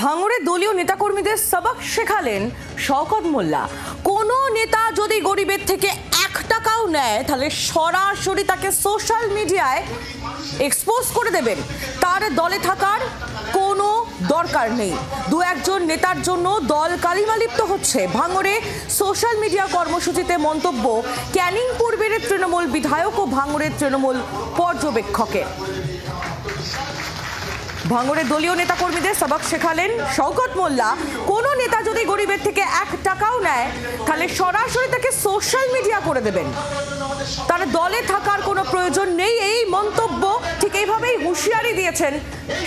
ভাঙড়ে দলীয় নেতাকর্মীদের সবক শেখালেন শওকত মোল্লা। কোনো নেতা যদি গরিবের থেকে এক টাকাও নেয়, তাহলে সরাসরি তাকে সোশ্যাল মিডিয়ায় এক্সপোজ করে দেবেন। তার দলে থাকার কোনো দরকার নেই। দু একজন নেতার জন্য দল কালিমালিপ্ত হচ্ছে। ভাঙড়ে সোশ্যাল মিডিয়া কর্মসূচিতে মন্তব্য, ক্যানিং পূর্বের তৃণমূল বিধায়ক ও ভাঙড়ের তৃণমূল পর্যবেক্ষকের। ভাঙড়ের দলীয় নেতাকর্মীদের সবক শেখালেন শওকত মোল্লা। কোনো নেতা যদি গরিবের থেকে এক টাকাও নেয়, তাহলে সরাসরি তাকে সোশ্যাল মিডিয়া করে দেবেন। তার দলে থাকার কোনো প্রয়োজন নেই, এই মন্তব্য ঠিক এইভাবেই হুঁশিয়ারি দিয়েছেন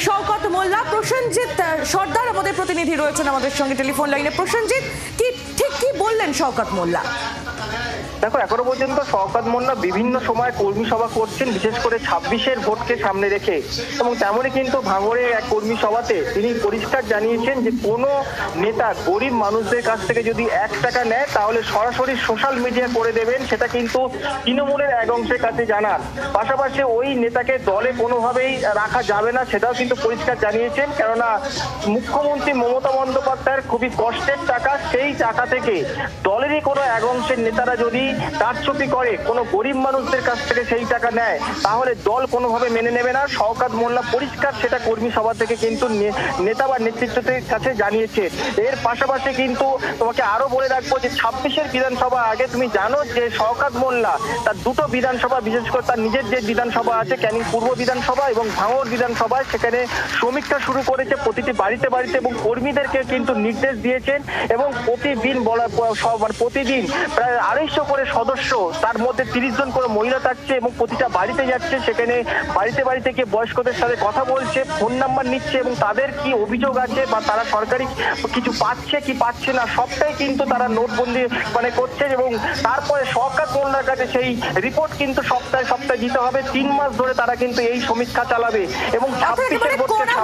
শওকত মোল্লা। প্রসেনজিৎ সর্দার আমাদের প্রতিনিধি রয়েছেন আমাদের সঙ্গে টেলিফোন লাইনে। প্রসেনজিৎ, কি ঠিক কি বললেন শওকত মোল্লা। দেখো, এখনও পর্যন্ত শওকাত মোল্লা বিভিন্ন সময় কর্মী সভা করছেন, বিশেষ করে ছাব্বিশের ভোটকে সামনে রেখে। এবং তেমনই কিন্তু ভাঙড়ের এক কর্মী সভাতে তিনি পরিষ্কার জানিয়েছেন যে, কোনো নেতা গরিব মানুষদের কাছ থেকে যদি এক টাকা নেয়, তাহলে সরাসরি সোশ্যাল মিডিয়া করে দেবেন, সেটা কিন্তু তৃণমূলের এক অংশের কাছে জানান। পাশাপাশি ওই নেতাকে দলে কোনোভাবেই রাখা যাবে না, সেটাও কিন্তু পরিষ্কার জানিয়েছেন। কেননা, মুখ্যমন্ত্রী মমতা বন্দ্যোপাধ্যায়ের খুবই কষ্টের টাকা, সেই টাকা থেকে দলেরই কোনো এক অংশের নেতারা যদি কারচুপি করে, কোনো গরিব মানুষদের কাছ থেকে সেই টাকা নেয়, তাহলে দল কোনোভাবে মেনে নেবে না। শওকাত মোল্লা পরিষ্কার সেটা কর্মী সভা থেকে কিন্তু নেতা বা নেতৃত্বের কাছে জানিয়েছে। এর পাশাপাশি কিন্তু তোমাকে আরও বলে রাখব যে, ছাব্বিশের বিধানসভা আগে তুমি জানো যে, শওকাত মোল্লা তার দুটো বিধানসভা, বিশেষ করে তার নিজের যে বিধানসভা আছে, ক্যানিং পূর্ব বিধানসভা এবং ভাঙড় বিধানসভায়, সেখানে সমীক্ষা শুরু করেছে প্রতিটি বাড়িতে বাড়িতে এবং কর্মীদেরকে কিন্তু নির্দেশ দিয়েছেন এবং প্রতিদিন বলা মানে প্রতিদিন প্রায় আড়াইশো করে সদস্য তার মধ্যে তিরিশ জন করে মহিলা থাকছে এবং প্রতিটা বাড়িতে যাচ্ছে সেখানে বাড়িতে বাড়িতে গিয়ে বয়স্কদের সাথে কথা বলছে ফোন নাম্বার নিচ্ছে এবং তাদের কি অভিযোগ আছে বা তারা সরকারি কিছু পাচ্ছে কি পাচ্ছে না সবটাই কিন্তু তারা নোটবন্দি মানে করছে এবং তারপরে সরকার মোল্লার কাছে সেই রিপোর্ট কিন্তু সপ্তাহে সপ্তাহে দিতে হবে। তিন মাস ধরে তারা কিন্তু এই সমীক্ষা চালাবে এবং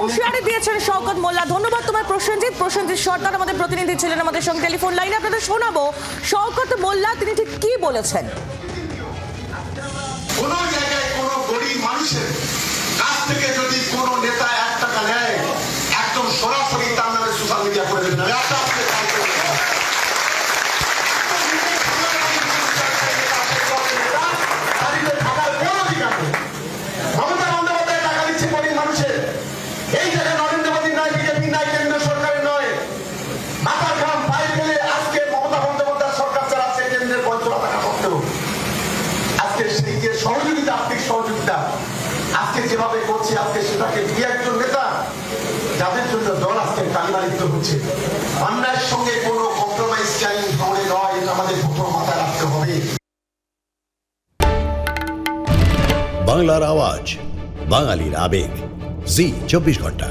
হুঁশিয়ারি দিয়েছেন শওকত মোল্লা? ধন্যবাদ তোমার প্রসেনজিৎ। প্রসেনজিৎ সর্দার আমাদের প্রতিনিধি ছিলেন আমাদের সঙ্গে। টেলিফোন লাইনে আপনাদের শোনাবো। শওকত মোল্লা তিনি ঠিক কি বলেছেন? কোন জায়গায় কোন গরিব মানুষের কাছ থেকে যদি কোন নেতা এক টাকা নেয় একদম সরাসরি তার নামে সোশ্যাল মিডিয়া করে দেবেন আমি আশা আপনাদের কাছে করব। দাঁড়িয়ে থাকার কোনো অধিকার নেই। মমতা বন্দ্যোপাধ্যায় টাকা দিচ্ছে গরিব মানুষের এই জায়গা নরেন্দ্র মোদী নয় বিজেপি নয় কেন্দ্র সরকারের নয় মাথার ঘাম পায়ে ফেলে আজকে মমতা বন্দ্যোপাধ্যায় সরকার চালাচ্ছে কেন্দ্রের পঞ্চমা টাকা করতেও আজকে সেই যে সহযোগিতা, আর্থিক সহযোগিতা। আজকে যেভাবে করছে, আজকে সেটাকে দু একজন নেতা, যাদের জন্য দল আজকে কালিমালিপ্ত হচ্ছে। অন্যায়ের সঙ্গে কোনো কম্প্রোমাইজ চাই ভাঙড়ে নয়, আমাদের প্রথম মাথায় রাখতে হবে। বাংলার আওয়াজ, বাঙালির আবেগ। জি, চব্বিশ ঘণ্টা।